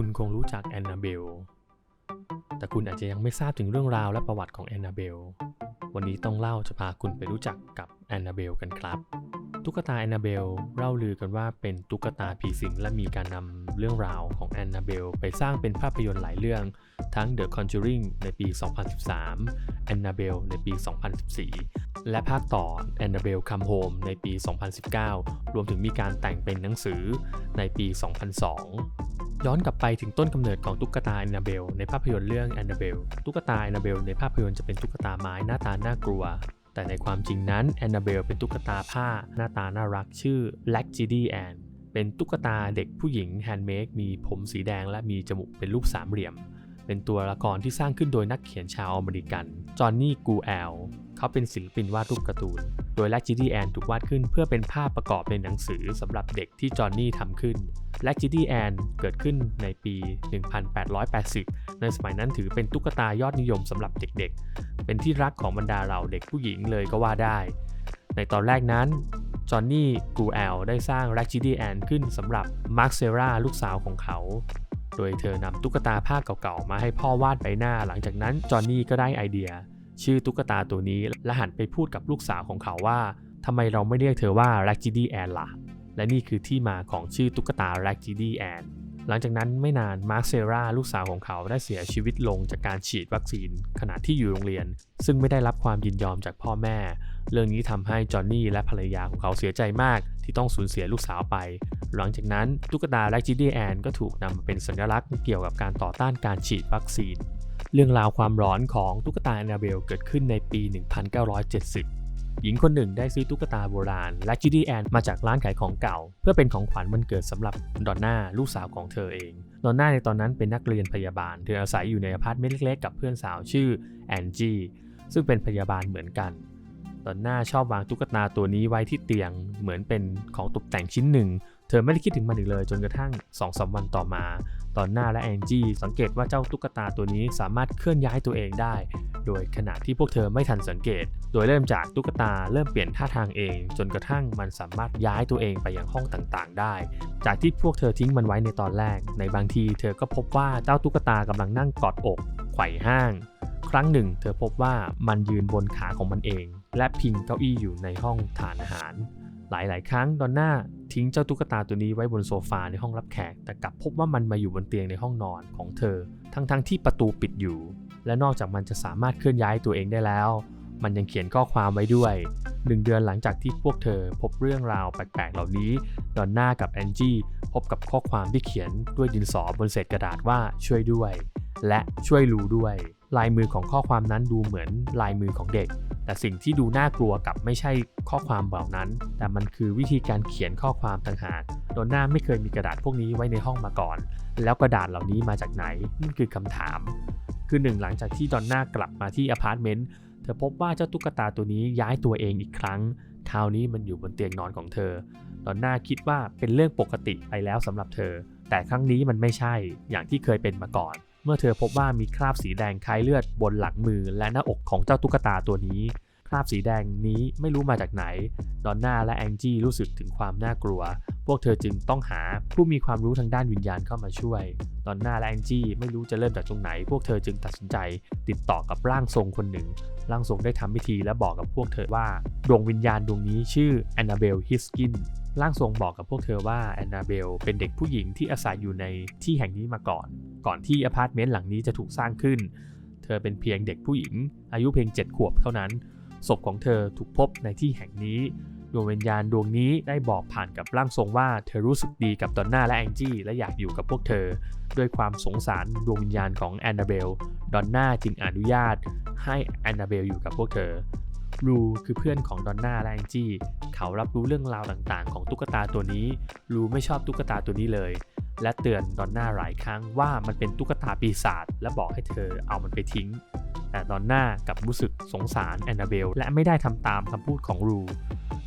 คุณคงรู้จักแอนนาเบล แต่คุณอาจจะยังไม่ทราบถึงเรื่องราวและประวัติของแอนนาเบล วันนี้ต้องเล่าจะพาคุณไปรู้จักกับแอนนาเบลกันครับ ตุ๊กตาแอนนาเบลเล่าลือกันว่าเป็นตุ๊กตาผีสิงและมีการนำเรื่องราวของแอนนาเบลไปสร้างเป็นภาพยนตร์หลายเรื่อง ทั้ง The Conjuring ในปี 2013 Annabelle ในปี 2014 และภาคต่อ Annabelle Come Home ในปี 2019 รวมถึงมีการแต่งเป็นหนังสือในปี 2002 ย้อนกลับไปถึงต้นกำเนิดของตุ๊กตาแอนนาเบลในภาพยนตร์เรื่องแอนนาเบลตุ๊กตาแอนนาเบลในภาพยนตร์จะเป็นตุ๊กตาไม้หน้าตาน่ากลัว แต่ในความจริงนั้นแอนนาเบลเป็นตุ๊กตาผ้าหน้าตาน่ารักชื่อ l a c g i d y Ann เป็นตุ๊กตาเด็กผู้หญิงแฮนด์เมดมีผมสีแดงและมีจมูกเป็นรูปสามเหลี่ยม เป็นตัวละครที่สร้างขึ้นโดยนักเขียนชาวอเมริกันจอห์นนี่กูแอล เขาเป็นศิลปินวาดรูปการ์ตูน โดยแลจิดี้แอนถูกวาดขึ้นเพื่อเป็นภาพประกอบในหนังสือสำหรับเด็กที่จอห์นนี่ทำขึ้นแลจิดี้แอนเกิดขึ้นในปี 1880 ในสมัยนั้นถือเป็นตุ๊กตายอดนิยมสำหรับเด็กๆ เป็นที่รักของบรรดาเราเด็กผู้หญิงเลยก็ว่าได้ ในตอนแรกนั้นจอห์นนี่กูแอลได้สร้างแลจิดี้แอนขึ้นสำหรับมาร์คเซราลูกสาวของเขาโดยเธอนำตุ๊กตาผ้าเก่าๆ มาให้พ่อวาดใบหน้า หลังจากนั้นจอห์นนี่ก็ได้ไอเดีย ชื่อตุ๊กตาตัวนี้และหันไปพูดกับลูกสาวของเขาว่าทำไมเราไม่เรียกเธอว่าแลกจิดี้แอนล่ะ และนี่คือที่มาของชื่อตุ๊กตาแลกจิดี้แอน หลังจากนั้นไม่นานมาร์คเซราลูกสาวของเขาได้เสียชีวิตลงจากการฉีดวัคซีน ขณะที่อยู่โรงเรียน ซึ่งไม่ได้รับความยินยอมจากพ่อแม่ เรื่องนี้ทำให้จอห์นนี่และภรรยาของเขาเสียใจมากที่ต้องสูญเสียลูกสาวไป หลังจากนั้นตุ๊กตาแลกจิดี้แอนก็ถูกนำมาเป็นสัญลักษณ์เกี่ยวกับการต่อต้านการฉีดวัคซีน เรื่องราวความร้อนของตุ๊กตาแอนนาเบลเกิดขึ้นในปี 1970 หญิงคนหนึ่งได้ซื้อตุ๊กตาโบราณและจิดี้แอนมาจากร้านขายของเก่า เพื่อเป็นของขวัญวันเกิดสำหรับดอนน่าลูกสาวของเธอเองดอนน่าในตอนนั้นเป็นนักเรียนพยาบาล เธออาศัยอยู่ในอพาร์ตเมนต์เล็กๆกับเพื่อนสาวชื่อแอนจีซึ่งเป็นพยาบาลเหมือนกันดอนน่าชอบวางตุ๊กตาตัวนี้ไว้ที่เตียงเหมือนเป็นของตกแต่งชิ้นหนึ่ง เธอไม่ได้คิดถึงมันอีกเลยจนกระทั่ง2อสวันต่อมา ดอนหน่าและแอนจี้สังเกตว่าเจ้าตุ๊กตาตัวนี้สามารถเคลื่อนย้ายตัวเองได้ โดยขณะที่พวกเธอไม่ทันสังเกต โดยเริ่มจากตุ๊กตาเริ่มเปลี่ยนท่าทางเอง จนกระทั่งมันสามารถย้ายตัวเองไปยังห้องต่างๆ ได้ จากที่พวกเธอทิ้งมันไว้ในตอนแรก ในบางทีเธอก็พบว่าเจ้าตุ๊กตากำลังนั่งกอดอกไขว่ห้าง ครั้งหนึ่ง เธอพบว่ามันยืนบนขาของมันเอง และพิงเก้าอี้อยู่ในห้องทานอาหาร หลายๆ ครั้งดอนน่า ทิ้งเจ้าตุ๊กตาตัวนี้ไว้บนโซฟาในห้องรับแขก แต่กลับพบว่ามันมาอยู่บนเตียงในห้องนอนของเธอ ทั้งๆทที่ประตูปิดอยู่ และนอกจากมันจะสามารถเคลื่อนย้ายตัวเองได้แล้ว มันยังเขียนข้อความไว้ด้วยหนึ่งเดือนหลังจากที่พวกเธอพบเรื่องราวแปลกๆเหล่านี้ดอนน่ากับแอนจี้พบกับข้อความที่เขียนด้วยดินสอบนเศษกระดาษว่าช่วยด้วย และช่วยรู้ด้วย ลายมือของข้อความนั้นดูเหมือนลายมือของเด็ก แต่สิ่งที่ดูน่ากลัวกับไม่ใช่ข้อความเหล่านั้น แต่มันคือวิธีการเขียนข้อความต่างหากโดนหน้าไม่เคยมีกระดาษพวกนี้ไว้ในห้องมาก่อน แล้วกระดาษเหล่านี้มาจากไหนนั่นคือคำถาม คือหนึ่งหลังจากที่ดอนน่ากลับมาที่อพาร์ตเมนต์เธอพบว่าเจ้าตุ๊กตาตัวนี้ย้ายตัวเองอีกครั้ง คราวนี้มันอยู่บนเตียงนอนของเธอ ดอนน่าคิดว่าเป็นเรื่องปกติไปแล้วสำหรับเธอ แต่ครั้งนี้มันไม่ใช่อย่างที่เคยเป็นมาก่อน เมื่อเธอพบว่ามีคราบสีแดงคล้ายเลือดบนหลังมือและหน้าอกของเจ้าตุ๊กตาตัวนี้ คราบสีแดงนี้ไม่รู้มาจากไหน ดอนน่าและแองจี้รู้สึกถึงความน่ากลัว พวกเธอจึงต้องหาผู้มีความรู้ทางด้านวิญญาณเข้ามาช่วย ดอนน่าและแองจี้ไม่รู้จะเริ่มจากตรงไหน พวกเธอจึงตัดสินใจ ติดต่อกับร่างทรงคนหนึ่ง ร่างทรงได้ทำพิธีและบอกกับพวกเธอว่าดวงวิญญาณดวงนี้ชื่อแอนนาเบลฮิสกินร่างทรงบอกกับพวกเธอว่าแอนนาเบลเป็นเด็กผู้หญิงที่อาศัยอยู่ในที่แห่งนี้มาก่อน ก่อนที่อพาร์ตเมนต์หลังนี้จะถูกสร้างขึ้น เธอเป็นเพียงเด็กผู้หญิง อายุเพียง 7 ขวบเท่านั้น ศพของเธอถูกพบในที่แห่งนี้ ดวงวิญญาณดวงนี้ได้บอกผ่านกับร่างทรงว่าเธอรู้สึกดีกับดอนน่าและแองจี้และอยากอยู่กับพวกเธอ ด้วยความสงสารดวงวิญญาณของแอนนาเบล ดอนน่าจึงอนุญาตให้แอนนาเบลอยู่กับพวกเธอรูคือเพื่อนของดอนน่าและแองจี้เขารับรู้เรื่องราวต่างๆ ของตุ๊กตาตัวนี้รูไม่ชอบตุ๊กตาตัวนี้เลย และเตือนดอนน่าหลายครั้งว่ามันเป็นตุ๊กตาปีศาจและบอกให้เธอเอามันไปทิ้ง แต่ดอนน่ากับรู้สึกสงสารแอนนาเบลและไม่ได้ทำตามคำพูดของรู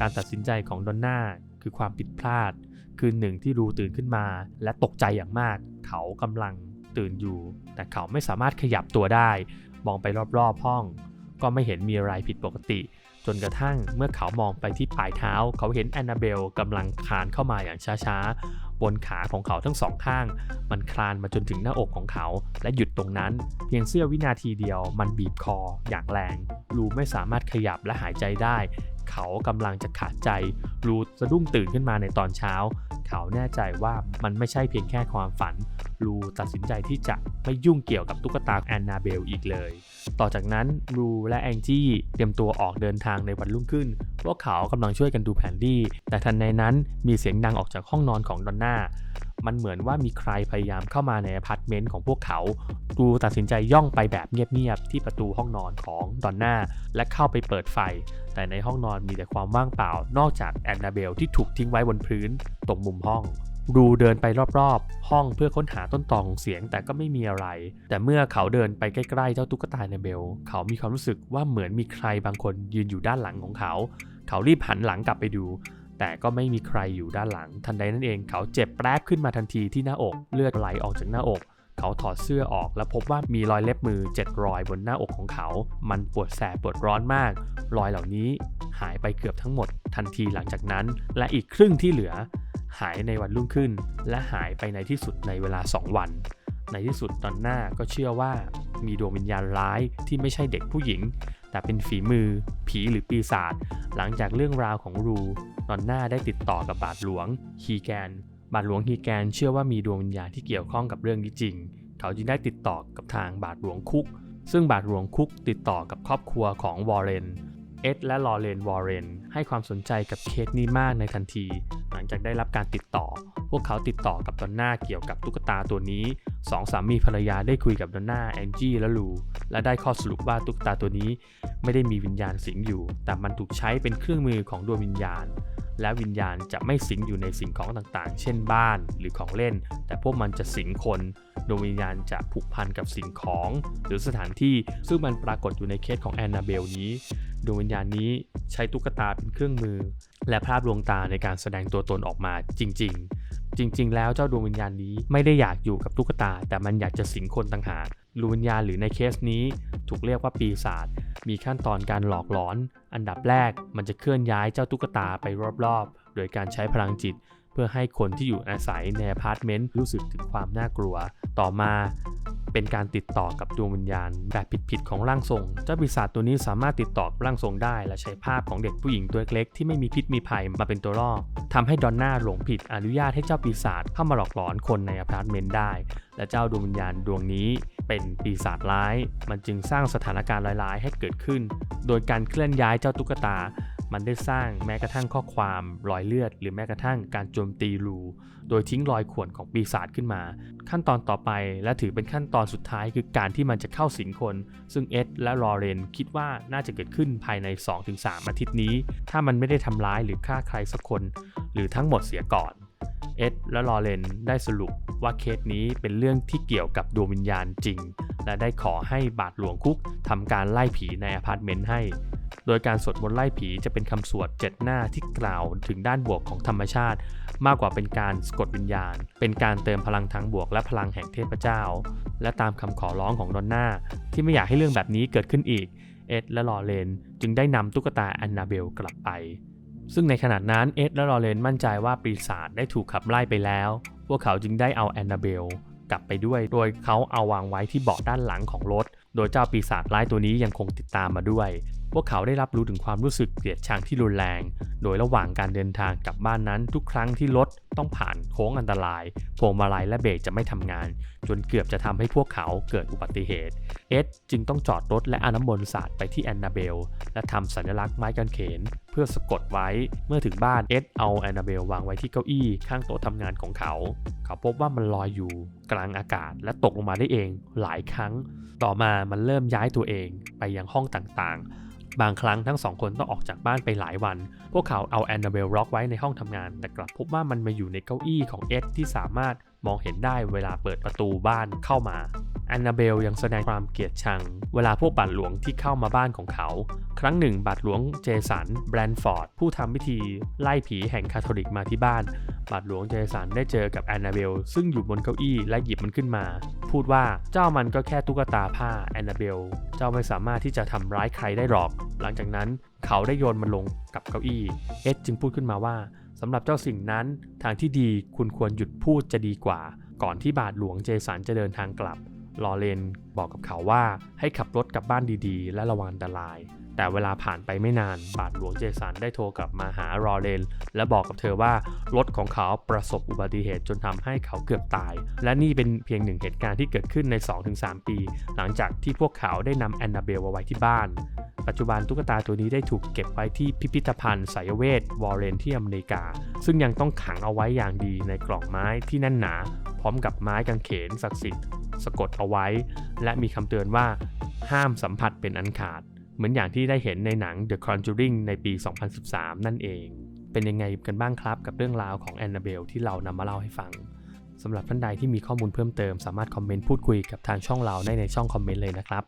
การตัดสินใจของดอนน่าคือความผิดพลาด คืนหนึ่งที่รูตื่นขึ้นมา และตกใจอย่างมาก เขากำลังตื่นอยู่ แต่เขาไม่สามารถขยับตัวได้ มองไปรอบๆห้อง ก็ไม่เห็นมีอะไรผิดปกติ จนกระทั่งเมื่อเขามองไปที่ปลายเท้า เขาเห็นแอนนาเบลกำลังคลานเข้ามาอย่างช้าๆ บนขาของเขาทั้งสองข้าง มันคลานมาจนถึงหน้าอกของเขา และหยุดตรงนั้น เพียงเสี้ยววินาทีเดียวมันบีบคออย่างแรง ลูไม่สามารถขยับและหายใจได้ เขากำลังจะขาดใจ ลูสะดุ้งตื่นขึ้นมาในตอนเช้า เขาแน่ใจว่ามันไม่ใช่เพียงแค่ความฝัน ลูตัดสินใจที่จะไม่ยุ่งเกี่ยวกับตุ๊กตาแอนนาเบลอีกเลย ต่อจากนั้นรูและแองจี้เตรียมตัวออกเดินทางในวันรุ่งขึ้น พวกเขากำลังช่วยกันดูแผนที่ แต่ทันในนั้นมีเสียงดังออกจากห้องนอนของดอนน่า มันเหมือนว่ามีใครพยายามเข้ามาในอพาร์ตเมนต์ของพวกเขารูตัดสินใจย่องไปแบบเงียบๆที่ประตูห้องนอนของดอนน่าและเข้าไปเปิดไฟ แต่ในห้องนอนมีแต่ความว่างเปล่า นอกจากแอนนาเบลที่ถูกทิ้งไว้บนพื้นตรงมุมห้องรูเดินไปรอบๆ ห้องเพื่อค้นหาต้นตอของเสียงแต่ก็ไม่มีอะไร แต่เมื่อเขาเดินไปใกล้ๆ เจ้าตุ๊กตาแอนนาเบล เขามีความรู้สึกว่าเหมือนมีใครบางคนยืนอยู่ด้านหลังของเขา เขารีบหันหลังกลับไปดู แต่ก็ไม่มีใครอยู่ด้านหลัง ทันใดนั่นเองเขาเจ็บแปรบขึ้นมาทันทีที่หน้าอก เลือดไหลออกจากหน้าอก เขาถอดเสื้อออกและพบว่ามีรอยเล็บมือเจ็ดรอยบนหน้าอกของเขา มันปวดแสบปวดร้อนมาก รอยเหล่านี้หายไปเกือบทั้งหมด ทันทีหลังจากนั้น และอีกครึ่งที่เหลือ หายในวันรุ่งขึ้น และหายไปในที่สุดในเวลา 2 วันในที่สุดตอนหน้าก็เชื่อว่ามีดวงวิญญาณร้ายที่ไม่ใช่เด็กผู้หญิง แต่เป็นฝีมือ ผีหรือปีศาจหลังจากเรื่องราวของรูตอนหน้าได้ติดต่อกับบาทหลวงฮีแกน บาทหลวงฮีแกนเชื่อว่ามีดวงวิญญาณที่เกี่ยวข้องกับเรื่องนี้จริง เขาจึงได้ติดต่อกับทางบาทหลวงคุก ซึ่งบาทหลวงคุกติดต่อกับครอบครัวของวอร์เรนเอ็ดและลอเรนวอร์เรนให้ความสนใจกับเคสนี้มากในทันที หลังจากได้รับการติดต่อ วกเขาติดต่อกับดอนน่าเกี่ยวกับตุ๊กตาตัวนี้สองสามีภรรยาได้คุยกับดอนน่าแองจี้และลูและได้ข้อสรุปว่าตุ๊กตาตัวนี้ไม่ได้มีวิญญาณสิงอยู่ แต่มันถูกใช้เป็นเครื่องมือของดวงวิญญาณ และวิญญาณจะไม่สิงอยู่ในสิ่งของต่างๆ เช่นบ้านหรือของเล่น แต่พวกมันจะสิงคนดวงวิญญาณจะผูกพันกับสิ่งของ หรือสถานที่ซึ่งมันปรากฏอยู่ในเคสของแอนนาเบลนี้ดวงวิญญาณนี้ใช้ตุ๊กตาเป็นเครื่องมือ และภาพลวงตาในการแสดงตัวตนออกมาจริง ๆ จริง ๆ แล้วเจ้าดวงวิญญาณนี้ไม่ได้อยากอยู่กับตุ๊กตา แต่มันอยากจะสิงคนต่างหากดวงวิญญาณหรือในเคสนี้ ถูกเรียกว่าปีศาจมีขั้นตอนการหลอกหลอน อันดับแรกมันจะเคลื่อนย้ายเจ้าตุ๊กตาไปรอบๆ โดยการใช้พลังจิต เพื่อให้คนที่อยู่อาศัยในอพาร์ตเมนต์รู้สึกถึงความน่ากลัว ต่อมา เป็นการติดต่อกับดวงวิญญาณ แบบผิดๆของร่างทรง เจ้าปีศาจตัวนี้สามารถติดต่อกับร่างทรงได้ และใช้ภาพของเด็กผู้หญิงตัวเล็กๆที่ไม่มีพิษมีภัยมาเป็นตัวล่อทำให้ดอนน่าหลงผิดอนุญาตให้เจ้าปีศาจเข้ามาหลอกหลอนคนในอพาร์ตเมนต์ได้ และเจ้าดวงวิญญาณดวงนี้เป็นปีศาจร้าย มันจึงสร้างสถานการณ์ร้ายๆให้เกิดขึ้น โดยการเคลื่อนย้ายเจ้าตุ๊กตา มันได้สร้างแม้กระทั่งข้อความรอยเลือด หรือแม้กระทั่งการโจมตีรูโดยทิ้งรอยข่วนของปีศาจขึ้นมา ขั้นตอนต่อไปและถือเป็นขั้นตอนสุดท้ายคือการที่มันจะเข้าสิงคน ซึ่งเอ็ดและลอเรนคิดว่าน่าจะเกิดขึ้นภายใน 2-3 อาทิตย์นี้ ถ้ามันไม่ได้ทำร้ายหรือฆ่าใครสักคน หรือทั้งหมดเสียก่อนเอ็ดและลอเรนได้สรุปว่าเคสนี้เป็นเรื่องที่เกี่ยวกับดวงวิญญาณจริง และได้ขอให้บาทหลวงคุกทำการไล่ผีในอพาร์ตเมนต์ให้ โดยการสวดมนต์ไล่ผีจะเป็นคำสวดเจ็ดหน้าที่กล่าวถึงด้านบวกของธรรมชาติ มากกว่าเป็นการสะกดวิญญาณ เป็นการเติมพลังทางบวกและพลังแห่งเทพเจ้า และตามคำขอร้องของดอนน่าที่ไม่อยากให้เรื่องแบบนี้เกิดขึ้นอีก เอ็ดและลอเรนจึงได้นำตุ๊กตาแอนนาเบลกลับไป ซึ่งในขณะนั้นเอ็ดและลอเรนมั่นใจว่าปีศาจได้ถูกขับไล่ไปแล้ว พวกเขาจึงได้เอาแอนนาเบลกลับไปด้วย โดยเขาเอาวางไว้ที่เบาะด้านหลังของรถ โดยเจ้าปีศาจร้ายตัวนี้ยังคงติดตามมาด้วยพวกเขาได้รับรู้ถึงความรู้สึกเกลียดชังที่รุนแรง โดยระหว่างการเดินทางกลับบ้านนั้น ทุกครั้งที่รถต้องผ่านโค้งอันตราย พวงมาลัยและเบรกจะไม่ทำงาน จนเกือบจะทำให้พวกเขาเกิดอุบัติเหตุ เอ็ดจึงต้องจอดรถและอาน้ำมนต์สาดไปที่แอนนาเบล และทำสัญลักษณ์ไม้กางเขน เพื่อสะกดไว้ เมื่อถึงบ้านเอ็ดเอาแอนนาเบลวางไว้ที่เก้าอี้ข้างโต๊ะทำงานของเขา เขาพบว่ามันลอยอยู่ กลางอากาศและตกลงมาได้เองหลายครั้ง ต่อมามันเริ่มย้ายตัวเองไปยังห้องต่างๆ บางครั้งทั้งสองคนต้องออกจากบ้านไปหลายวัน พวกเขาเอาแอนนาเบลล็อกไว้ในห้องทำงาน แต่กลับพบว่ามันมาอยู่ในเก้าอี้ของเอ็ดที่สามารถมองเห็นได้เวลาเปิดประตูบ้านเข้ามาแอนนาเบลยังแสดงความเกลียดชัง เวลาพวกบาทหลวงที่เข้ามาบ้านของเขา ครั้งหนึ่งบาทหลวงเจสันแบรนฟอร์ดผู้ทำพิธีไล่ผีแห่งคาทอลิกมาที่บ้าน บาทหลวงเจสันได้เจอกับแอนนาเบลซึ่งอยู่บนเก้าอี้และหยิบมันขึ้นมาพูดว่าเจ้ามันก็แค่ตุ๊กตาผ้าแอนนาเบล เจ้าไม่สามารถที่จะทำร้ายใครได้หรอก หลังจากนั้นเขาได้โยนมันลงกับเก้าอี้ เอ็ดจึงพูดขึ้นมาว่าสำหรับเจ้าสิ่งนั้นทางที่ดีคุณควรหยุดพูดจะดีกว่า ก่อนที่บาทหลวงเจสันจะเดินทางกลับลอเรนบอกกับเขาว่าให้ขับรถกลับบ้านดีๆ และระวังอันตราย แต่เวลาผ่านไปไม่นาน บาทหลวงเจสันได้โทรกลับมาหารอเรนและบอกกับเธอว่ารถของเขาประสบอุบัติเหตุจนทำให้เขาเกือบตาย และนี่เป็นเพียงหนึ่งเหตุการณ์ที่เกิดขึ้นใน 2-3 ปี หลังจากที่พวกเขาได้นำแอนนาเบลมาไว้ที่บ้าน ปัจจุบันตุ๊กตาตัวนี้ได้ถูกเก็บไว้ที่พิพิธภัณฑ์สายเวทวอร์เรนที่อเมริกา ซึ่งยังต้องขังเอาไว้อย่างดีในกล่องไม้ที่แน่นหนา พร้อมกับไม้กางเขนศักดิ์สิทธิ์สะกดเอาไว้ และมีคำเตือนว่า ห้ามสัมผัสเป็นอันขาด มือนอย่างที่ได้เห็นในหนัง The Conjuring ในปี 2013 นั่นเอง เป็นยังไงกันบ้างครับกับเรื่องราวของแอนนาเบลที่เรานำมาเล่าให้ฟังสำหรับท่านใดที่มีข้อมูลเพิ่มเติมสามารถคอมเมนต์พูดคุยกับทางช่องเราได้ในช่องคอมเมนต์เลยนะครับ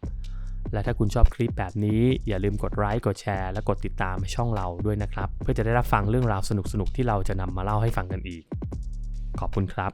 และถ้าคุณชอบคลิปแบบนี้อย่าลืมกดไลค์กดแชร์และกดติดตามช่องเราด้วยนะครับ เพื่อจะได้รับฟังเรื่องราวสนุกๆที่เราจะนำมาเล่าให้ฟังกันอีก ขอบคุณครับ